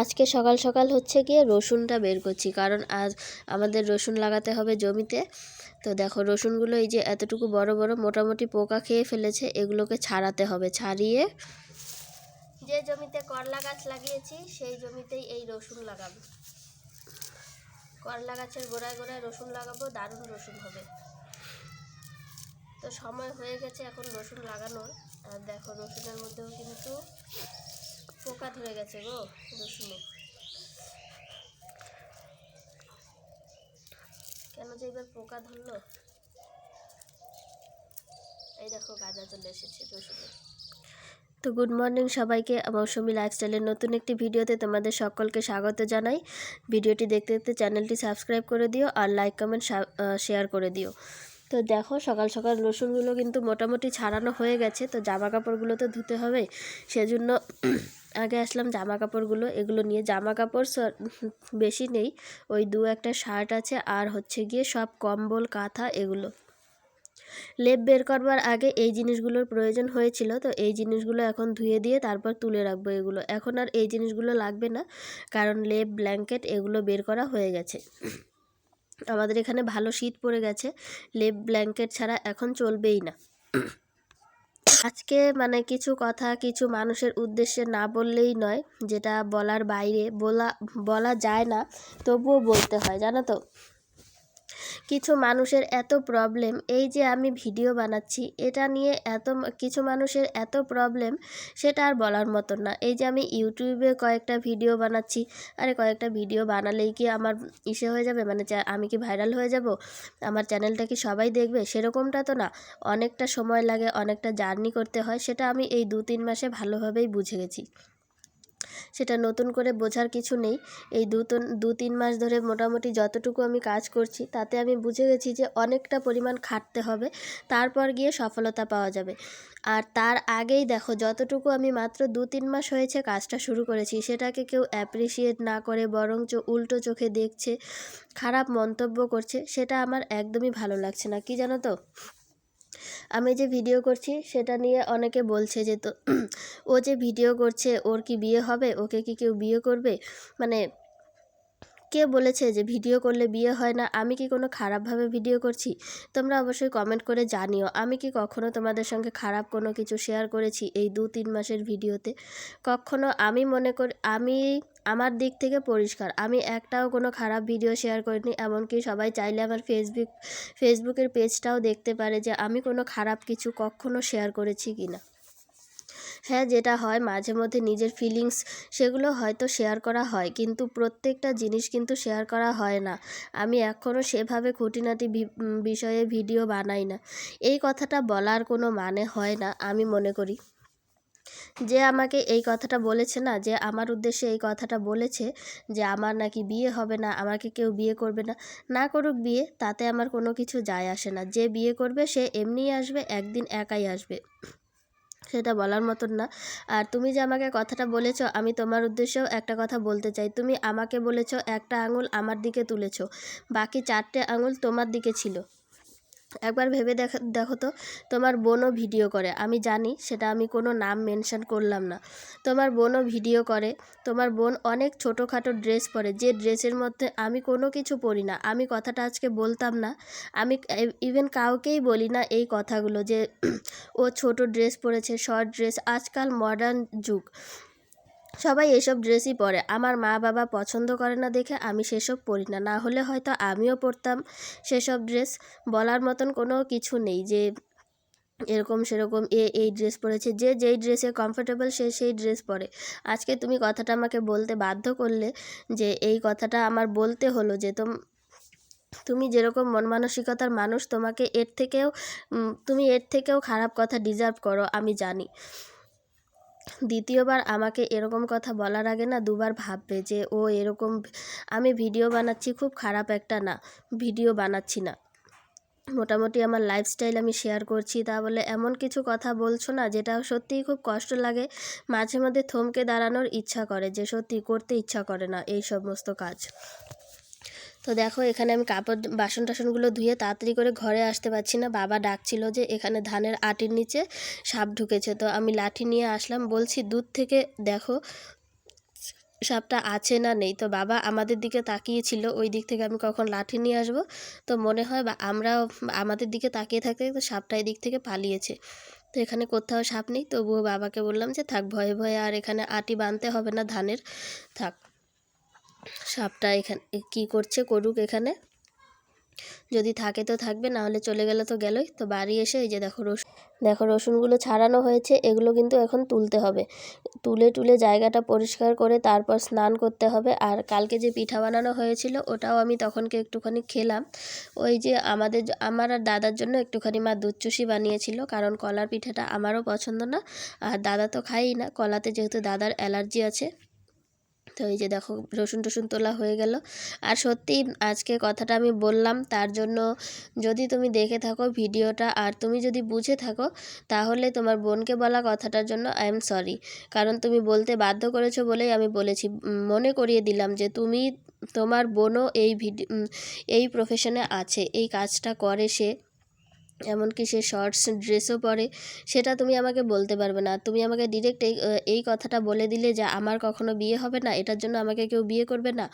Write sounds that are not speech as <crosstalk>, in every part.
আজকে সকাল সকাল হচ্ছে গিয়ে রসুনটা বের করছি, কারণ আজ আমাদের রসুন লাগাতে হবে জমিতে। তো দেখো, রসুনগুলো এই যে এতটুকু বড় বড় মোটামুটি পোকা খেয়ে ফেলেছে, এগুলোকে ছাড়াতে হবে। ছাড়িয়ে যে জমিতে করলা গাছ লাগিয়েছি, সেই জমিতেই এই রসুন লাগাবো। করলা গাছের গোড়ায় গোড়ায় রসুন লাগাবো, দারুণ রসুন হবে। তো সময় হয়ে গেছে এখন রসুন লাগানোর। আর দেখো, রসুনের মধ্যেও কিন্তু পোকা ধরে গেছে গো রসুনে কেন যে এবার পোকা ধরলো? এই দেখো, গাজা চলে এসেছে রসুনে তো গুড মর্নিং সবাইকে মৌসুমি লাইফস্টাইলের নতুন একটি ভিডিওতে তোমাদের সকলকে স্বাগত জানাই। ভিডিওটি দেখতে দেখতে চ্যানেলটি সাবস্ক্রাইব করে দিও আর লাইক কমেন্ট শেয়ার করে দিও। তো দেখো সকাল সকাল রসুনগুলো কিন্তু মোটামুটি ছাড়ানো হয়ে গেছে, তো জামা কাপড়গুলো তো ধুতে হবে। সেজন্য <clears throat> আগে আসলাম জামা কাপড়গুলো এগুলো নিয়ে জামা কাপড় বেশি নেই, ওই দু একটা শার্ট আছে আর হচ্ছে গিয়ে সব কম্বল, কাঁথা এগুলো। লেপ বের করবার আগে এই জিনিসগুলোর প্রয়োজন হয়েছিল, তো এই জিনিসগুলো এখন ধুয়ে দিয়ে তারপর তুলে রাখব এগুলো। এখন আর এই জিনিসগুলো লাগবে না, কারণ লেপ, ব্ল্যাঙ্কেট এগুলো বের করা হয়ে গেছে। আমাদের এখানে ভালো শীত পড়ে গেছে, লেপ ব্ল্যাঙ্কেট ছাড়া এখন চলবেই না। আজকে মানে কিছু কথা, কিছু মানুষের উদ্দেশ্যে না বললেই নয়, যেটা বলার বাইরে, বলা বলা যায় না, তবুও বলতে হয়, জানো তো? কিছু মানুষের এত প্রবলেম এই যে আমি ভিডিও বানাচ্ছি, এটা নিয়ে এত কিছু মানুষের এত প্রবলেম সেটা আর বলার মতন না। এই যে আমি ইউটিউবে কয়েকটা ভিডিও বানাচ্ছি, আরে কয়েকটা ভিডিও বানালেই কি আমার ইসে হয়ে যাবে? মানে আমি কি ভাইরাল হয়ে যাব? আমার চ্যানেলটা কি সবাই দেখবে? সেরকমটা তো না। অনেকটা সময় লাগে, অনেকটা জার্নি করতে হয়, সেটা আমি এই দু তিন মাসে ভালোভাবেই বুঝে গেছি। সেটা নতুন করে বোঝার কিছু নেই। এই দু দু তিন মাস ধরে মোটামুটি যতটুকু আমি কাজ করছি, তাতে আমি বুঝে গেছি যে অনেকটা পরিমাণ খাটতে হবে, তারপর গিয়ে সফলতা পাওয়া যাবে। আর তার আগেই দেখো, যতটুকু আমি মাত্র দু তিন মাস হয়েছে কাজটা শুরু করেছি, সেটাকে কেউ অ্যাপ্রিসিয়েট না করে, বরঞ্চ উল্টো চোখে দেখছে, খারাপ মন্তব্য করছে, সেটা আমার একদমই ভালো লাগছে না। কি জানো তো? আমি যে ভিডিও করছি, সেটা নিয়ে অনেকে বলছে যে তো, <clears throat> ও যে ভিডিও করছে, ওর কি বিয়ে হবে? ওকে কি কেউ বিয়ে করবে? মানে কে বলেছে যে ভিডিও করলে বিয়ে হয় না? আমি কি কোনো খারাপভাবে ভিডিও করছি? তোমরা অবশ্যই কমেন্ট করে জানিও। আমি কি কখনো তোমাদের সঙ্গে খারাপ কোনো কিছু শেয়ার করেছি এই দু তিন মাসের ভিডিওতে? কখনো? আমি মনে করি, আমি আমার দিক থেকে পরিষ্কার। আমি একটাও কোনো খারাপ ভিডিও শেয়ার করিনি। এমনকি সবাই চাইলে আমার ফেসবুক ফেসবুকের পেজটাও দেখতে পারে যে আমি কোনো খারাপ কিছু কখনো শেয়ার করেছি কি না হ্যাঁ যেটা হয় মাঝে মধ্যে নিজের ফিলিংস সেগুলো হয়তো শেয়ার করা হয়, কিন্তু প্রত্যেকটা জিনিস কিন্তু শেয়ার করা হয় না। আমি এখনও সেভাবে খুঁটিনাটি বিষয়ে ভিডিও বানাই না। এই কথাটা বলার কোনো মানে হয় না, আমি মনে করি। যে আমাকে এই কথাটা বলেছে না, যে আমার উদ্দেশ্যে এই কথাটা বলেছে, যে আমার নাকি বিয়ে হবে না, আমাকে কেউ বিয়ে করবে না না করুক বিয়ে, তাতে আমার কোনো কিছু যায় আসে না। যে বিয়ে করবে, সে এমনিই আসবে, একদিন একাই আসবে। সেটা বলার মতন না। আর তুমি যে আমাকে কথাটা বলেছ, আমি তোমার উদ্দেশ্যেও একটা কথা বলতে চাই। তুমি আমাকে বলেছ, একটা আঙুল আমার দিকে তুলেছ। বাকি চারটে আঙুল তোমার দিকে ছিল। একবার ভেবে দেখো দেখো তো, তোমার বোনও ভিডিও করে। আমি জানি সেটা আমি কোনো নাম মেনশন করলাম না। তোমার বোনও ভিডিও করে। তোমার বোন অনেক ছোটোখাটো ড্রেস পরে। যে ড্রেসের মধ্যে আমি কোনো কিছু পরি না। আমি কথাটা আজকে বলতাম না। আমি ইভেন কাউকেই বলি না এই কথাগুলো যে, <clears throat> ও ছোট ড্রেস পরেছে, শর্ট ড্রেস, আজকাল মডার্ন যুগ। সবাই এসব ড্রেসই পরে। আমার মা বাবা পছন্দ করে না দেখে আমি সেসব পরি না। না হলে হয়তো আমিও পরতাম সেসব ড্রেস। বলার মতন কোনো কিছু নেই যে এরকম সেরকম এ, এই ড্রেস পরেছে। যে যেই ড্রেসে কমফোর্টেবল সে সেই ড্রেস পরে। আজকে তুমি কথাটা আমাকে বলতে বাধ্য করলে যে এই কথাটা আমার বলতে হলো যে তোম, তুমি যেরকম মন মানসিকতার মানুষ, তোমাকে এর থেকেও তুমি এর থেকেও খারাপ কথা ডিজার্ভ করো, আমি জানি। দ্বিতীয়বার আমাকে এরকম কথা বলার আগে না দুবার ভাববে যে, ও এরকম আমি ভিডিও বানাচ্ছি, খুব খারাপ একটা না, ভিডিও বানাচ্ছি না। মোটামুটি আমার লাইফস্টাইল আমি শেয়ার করছি। তা বলে এমন কিছু কথা বলছো না, যেটা সত্যিই খুব কষ্ট লাগে। মাঝে মধ্যে থমকে দাঁড়ানোর ইচ্ছা করে যে সত্যি করতে ইচ্ছা করে না, এই সমস্ত কাজ। তো দেখো, এখানে আমি কাপড় বাসন টাসনগুলো ধুয়ে তাড়াতাড়ি করে ঘরে আসতে পারছি না। বাবা ডাকছিল যে এখানে ধানের আটির নিচে সাপ ঢুকেছে। তো আমি লাঠি নিয়ে আসলাম, বলছি, দূর থেকে দেখো, সাপটা আছে না নেই। তো বাবা আমাদের দিকে তাকিয়েছিল, ওই দিক থেকে আমি কখন লাঠি নিয়ে আসব? তো মনে হয় বা আমরাও আমাদের দিকে তাকিয়ে থাকতে তো সাপটা এই দিক থেকে পালিয়েছে। তো এখানে কোথাও সাপ নেই। তবুও বাবাকে বললাম যে, থাক, ভয়ে ভয়ে আর এখানে আটি বাঁধতে হবে না, ধানের। থাক। সাপটা এখানে কি করছে, করুক এখানে। যদি থাকে তো থাকবে, না হলে চলে গেলে তো গেলই। তো বাড়ি এসে এই যে দেখো রসুন দেখো রসুনগুলো ছাড়ানো হয়েছে, এগুলো কিন্তু এখন তুলতে হবে। তুলে টুলে জায়গাটা পরিষ্কার করে তারপর স্নান করতে হবে। আর কালকে যে পিঠা বানানো হয়েছিল, ওটাও আমি তখনকে একটুখানি খেলাম। ওই যে আমাদের আমার আর দাদার জন্য একটুখানি মা দুধ চুষি বানিয়েছিল, কারণ কলার পিঠাটা আমারও পছন্দ না। আর দাদা তো খাইই না, কলাতে যেহেতু দাদার অ্যালার্জি আছে। তো এই যে দেখো, রসুন টসুন তোলা হয়ে গেল। আর সত্যি আজকে কথাটা আমি বললাম, তার জন্য যদি তুমি দেখে থাকো ভিডিওটা আর তুমি যদি বুঝে থাকো, তাহলে তোমার বোনকে বলা কথাটার জন্য আই এম সরি কারণ তুমি বলতে বাধ্য করেছ বলেই আমি বলেছি। মনে করিয়ে দিলাম যে তুমি, তোমার বোনও এই ভিডিও এই প্রফেশনে আছে। এই কাজটা করে সে। এমনকি সে শর্টস ড্রেসও পরে, সেটা তুমি আমাকে বলতে পারবে না। তুমি আমাকে ডিরেক্ট এই এই কথাটা বলে দিলে যে আমার কখনো বিয়ে হবে না, এটার জন্য আমাকে কেউ বিয়ে করবে না।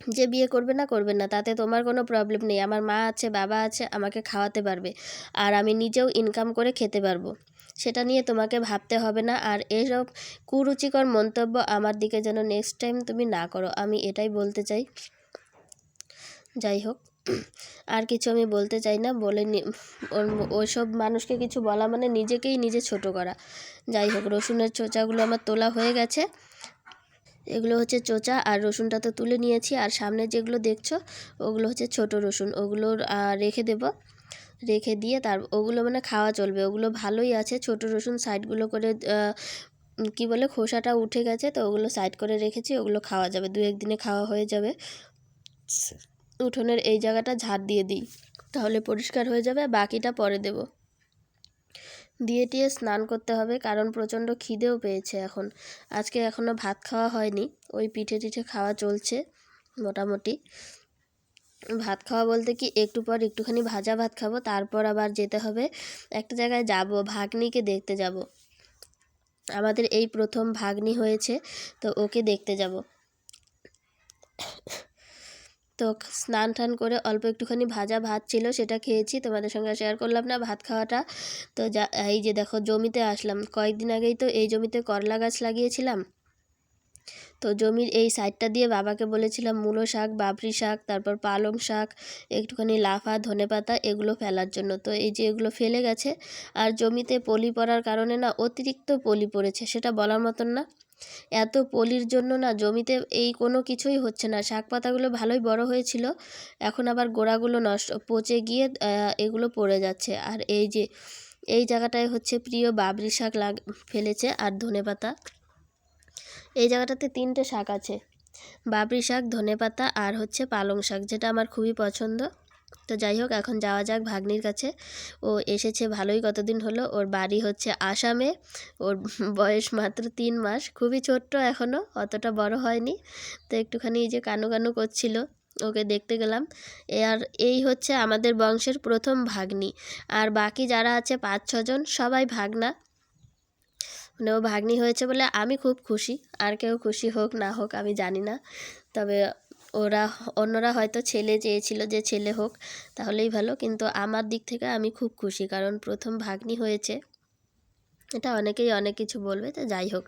যে বিয়ে করবে না করবে না, তাতে তোমার কোনো প্রবলেম নেই। আমার মা আছে, বাবা আছে, আমাকে খাওয়াতে পারবে আর আমি নিজেও ইনকাম করে খেতে পারব। সেটা নিয়ে তোমাকে ভাবতে হবে না আর এসব কুরুচিকর মন্তব্য আমার দিকে যেন নেক্সট টাইম তুমি না করো। আমি এটাই বলতে চাই। যাই হোক। আর কিছু আমি বলতে চাই না, বলে ওইসব মানুষকে কিছু বলা মানে নিজেকেই নিজে ছোট করা। যাই হোক, রসুনের চোচাগুলো আমার তোলা হয়ে গেছে। এগুলো হচ্ছে চোচা আর রসুনটা তো তুলে নিয়েছি। আর সামনে যেগুলো দেখছ, ওগুলো হচ্ছে ছোট রসুন। ওগুলো রেখে দেব। রেখে দিয়ে তার, ওগুলো মানে খাওয়া চলবে। ওগুলো ভালোই আছে। ছোট রসুন সাইডগুলো করে কি বলে, খোসাটা উঠে গেছে। তো ওগুলো সাইড করে রেখেছি। ওগুলো খাওয়া যাবে। দু একদিনে খাওয়া হয়ে যাবে। উঠোনের এই জায়গাটা ঝাড় দিয়ে দিই, তাহলে পরিষ্কার হয়ে যাবে বাকিটা পরে দেব। দিয়ে টিয়ে স্নান করতে হবে, কারণ প্রচণ্ড খিদেও পেয়েছে এখন। আজকে এখনও ভাত খাওয়া হয়নি, ওই পিঠে টিঠে খাওয়া চলছে, মোটামুটি। ভাত খাওয়া বলতে কি, একটু পর একটুখানি ভাজা ভাত খাব, তারপর আবার যেতে হবে, একটা জায়গায় যাব, ভাগ্নিকে দেখতে যাব। আমাদের এই প্রথম ভাগ্নি হয়েছে, তো ওকে দেখতে যাব। তো স্নান টান করে অল্প একটুখানি ভাজা ভাত ছিল, সেটা খেয়েছি। তোমাদের সঙ্গে শেয়ার করলাম না ভাত খাওয়াটা। তো যা, এই যে দেখো জমিতে আসলাম। কয়েকদিন আগেই তো এই জমিতে করলা গাছ লাগিয়েছিলাম। তো জমির এই সাইডটা দিয়ে বাবাকে বলেছিলাম, মূলো শাক, বাবরি শাক, তারপর পালং শাক, একটুখানি লাফা, ধনে পাতা, এগুলো ফেলার জন্য। তো এই যে এগুলো ফেলে গেছে। আর জমিতে পলি পড়ার কারণে না অতিরিক্ত পলি পড়েছে, সেটা বলার মতন না। এত পলির জন্য না জমিতে এই কোনো কিছুই হচ্ছে না। শাক পাতাগুলো ভালোই বড় হয়েছিল, এখন আবার গোড়াগুলো নষ্ট, পচে গিয়ে এগুলো পড়ে যাচ্ছে। আর এই যে, এই জায়গাটায় হচ্ছে প্রিয় বাবরি শাক লাগ, ফেলেছে আর ধনে পাতা। এই জায়গাটাতে তিনটে শাক আছে, বাবরি শাক, ধনে পাতা আর হচ্ছে পালং শাক, যেটা আমার খুবই পছন্দ। তো যাই হোক এখন যাওয়া যাক ভাগ্নির কাছে। ও এসেছে ভালোই কতদিন হলো। ওর বাড়ি হচ্ছে আসামে। ওর বয়স মাত্র তিন মাস। খুবই ছোট্ট এখনও অতটা বড় হয়নি। তো একটুখানি যে কানু কানু করছিল, ওকে দেখতে গেলাম। আর এই হচ্ছে আমাদের বংশের প্রথম ভাগ্নি। আর বাকি যারা আছে পাঁচ ছজন সবাই ভাগনা। মানে ও ভাগ্নি হয়েছে বলে আমি খুব খুশি। আর কেউ খুশি হোক না হোক, আমি জানি না। তবে ওরা অন্যরা হয়তো ছেলে চেয়েছিল যে ছেলে হোক, তাহলেই ভালো। কিন্তু আমার দিক থেকে আমি খুব খুশি, কারণ প্রথম ভাগ্নি হয়েছে। এটা অনেকেই অনেক কিছু বলবে, তো যাই হোক।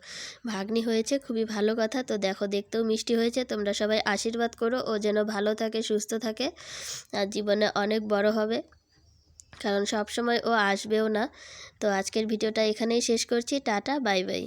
ভাগ্নি হয়েছে, খুবই ভালো কথা। তো দেখো, দেখতেও মিষ্টি হয়েছে। তোমরা সবাই আশীর্বাদ করো, ও যেন ভালো থাকে, সুস্থ থাকে, আর জীবনে অনেক বড় হবে। কারণ সব সময় ও আসবেও না। তো আজকের ভিডিওটা এখানেই শেষ করছি। Tata, bye bye.